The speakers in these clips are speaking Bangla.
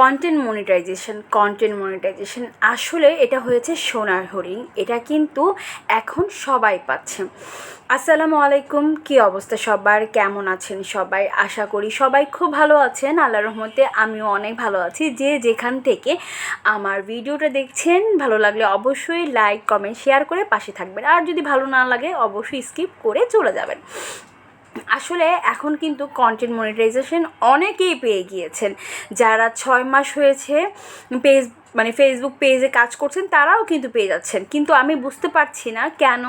কন্টেন্ট মনিটাইজেশন কন্টেন্ট মনিটাইজেশন আসলে এটা হয়েছে সোনার হরিণ। এটা কিন্তু এখন সবাই পাচ্ছে। আসসালামু আলাইকুম, কি অবস্থা সবার? কেমন আছেন সবাই? আশা করি সবাই খুব ভালো আছেন। আল্লাহ রহমতে আমিও অনেক ভালো আছি। যে যেখান থেকে আমার ভিডিওটা দেখছেন, ভালো লাগলে অবশ্যই লাইক কমেন্ট শেয়ার করে পাশে থাকবেন। আর যদি ভালো না লাগে, অবশ্যই স্কিপ করে চলে যাবেন। আসলে এখন কিন্তু কন্টেন্ট মনিটাইজেশন অনেকেই পেয়ে গিয়েছেন। যারা ছয় মাস হয়েছে পেজ মানে ফেসবুক পেজে কাজ করছেন, তারাও কিন্তু পেয়ে যাচ্ছেন। কিন্তু আমি বুঝতে পারছি না কেন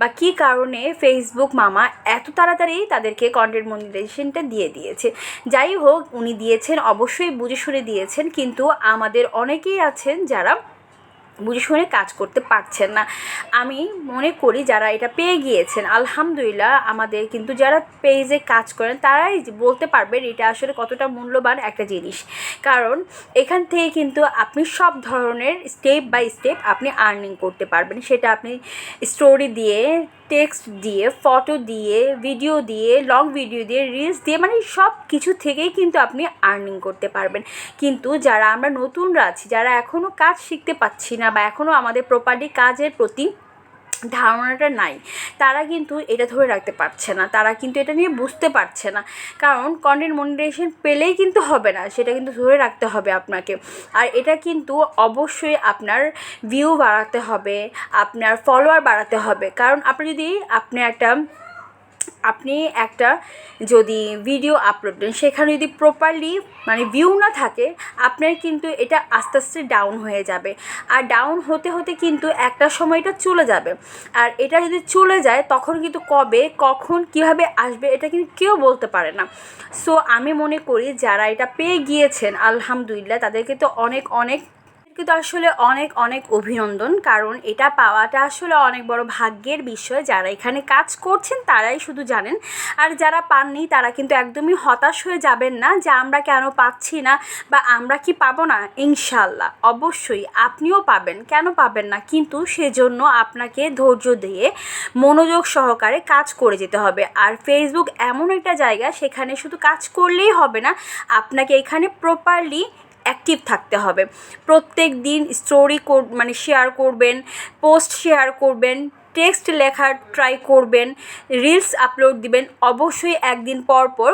বা কী কারণে ফেসবুক মামা এত তাড়াতাড়ি তাদেরকে কন্টেন্ট মনিটাইজেশনটা দিয়ে দিয়েছে। যাই হোক, উনি দিয়েছেন, অবশ্যই বুঝে শুনে দিয়েছেন, কিন্তু আমাদের অনেকেই আছেন যারা বুঝে শুনে কাজ করতে পারছেন না। আমি মনে করি যারা এটা পেয়ে গিয়েছেন, আলহামদুলিল্লাহ আমাদের কিন্তু যারা পেজে কাজ করেন, তারাই বলতে পারবেন এটা আসলে কতটা মূল্যবান একটা জিনিস। কারণ এখান থেকে কিন্তু আপনি সব ধরনের স্টেপ বাই স্টেপ আপনি আর্নিং করতে পারবেন। সেটা আপনি স্টোরি দিয়ে টেক্সট দিয়ে ফটো দিয়ে ভিডিও দিয়ে লং ভিডিও দিয়ে রিলস দিয়ে মানে সব কিছু থেকেই কিন্তু আপনি আর্নিং করতে পারবেন। কিন্তু যারা আমরা নতুনরা আছি, যারা এখনও কাজ শিখতে পাচ্ছি না বা এখনও আমাদের প্রপারলি কাজের প্রতি ধারণাটা নাই। তারা কিন্তু এটা ধরে রাখতে পারছে না। তারা কিন্তু এটা নিয়ে বুঝতে পারছে না। কারণ কন্টেন্ট মনিটাইজেশন পেলেই কিন্তু হবে না। সেটা কিন্তু ধরে রাখতে হবে আপনাকে। আর এটা কিন্তু অবশ্যই আপনার ভিউ বাড়াতে হবে, আপনার ফলোয়ার বাড়াতে হবে। কারণ আপনি যদি আপনি একটা আপনি একটা যদি ভিডিও আপলোড দেন, সেখানে যদি প্রপারলি মানে ভিউ না থাকে, আপনার কিন্তু এটা আস্তে আস্তে ডাউন হয়ে যাবে। আর ডাউন হতে হতে কিন্তু একটা সময় এটা চলে যাবে। আর এটা যদি চলে যায়, তখন কিন্তু কবে, কখন, কীভাবে আসবে, এটা কিন্তু কেউ বলতে পারে না। সো আমি মনে করি, যারা এটা পেয়ে গিয়েছেন, আলহামদুলিল্লাহ, তাদেরকে তো অনেক অনেক কিন্তু আসলে অনেক অনেক অভিনন্দন। কারণ এটা পাওয়াটা আসলে অনেক বড় ভাগ্যের বিষয়। যারা এখানে কাজ করছেন, তারাই শুধু জানেন। আর যারা পাননি, তারা কিন্তু একদমই হতাশ হয়ে যাবেন না যে আমরা কেন পাচ্ছি না বা আমরা কি পাবো না। ইনশাল্লাহ অবশ্যই আপনিও পাবেন, কেন পাবেন না? কিন্তু সেজন্য আপনাকে ধৈর্য দিয়ে মনোযোগ সহকারে কাজ করে যেতে হবে। আর ফেসবুক এমন একটা জায়গা, সেখানে শুধু কাজ করলেই হবে না। আপনাকে এখানে প্রপারলি অ্যাক্টিভ থাকতে হবে। প্রত্যেক দিন স্টোরি কর মানে শেয়ার করবেন পোস্ট শেয়ার করবেন টেক্সট লেখার ট্রাই করবেন রিলস আপলোড দিবেন, অবশ্যই একদিন পর পর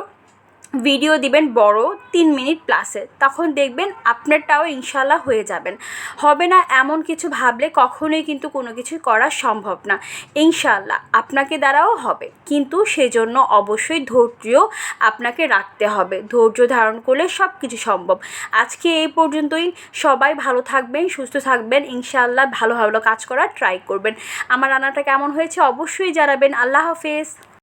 ভিডিও দিবেন বড় তিন মিনিট প্লাসে তখন দেখবেন আপনারটাও ইনশাল্লাহ হয়ে যাবেন। হবে না এমন কিছু ভাবলে কখনোই কিন্তু কোনো কিছু করা সম্ভব না। ইনশাল্লাহ আপনাকে দ্বারাও হবে। কিন্তু সেজন্য অবশ্যই ধৈর্য আপনাকে রাখতে হবে। ধৈর্য ধারণ করলে সব কিছু সম্ভব। আজকে এই পর্যন্তই। সবাই ভালো থাকবেন, সুস্থ থাকবেন। ইনশাল্লাহ ভালো ভালো কাজ করার ট্রাই করবেন। আমার রান্নাটা কেমন হয়েছে অবশ্যই জানাবেন। আল্লাহ হাফেজ।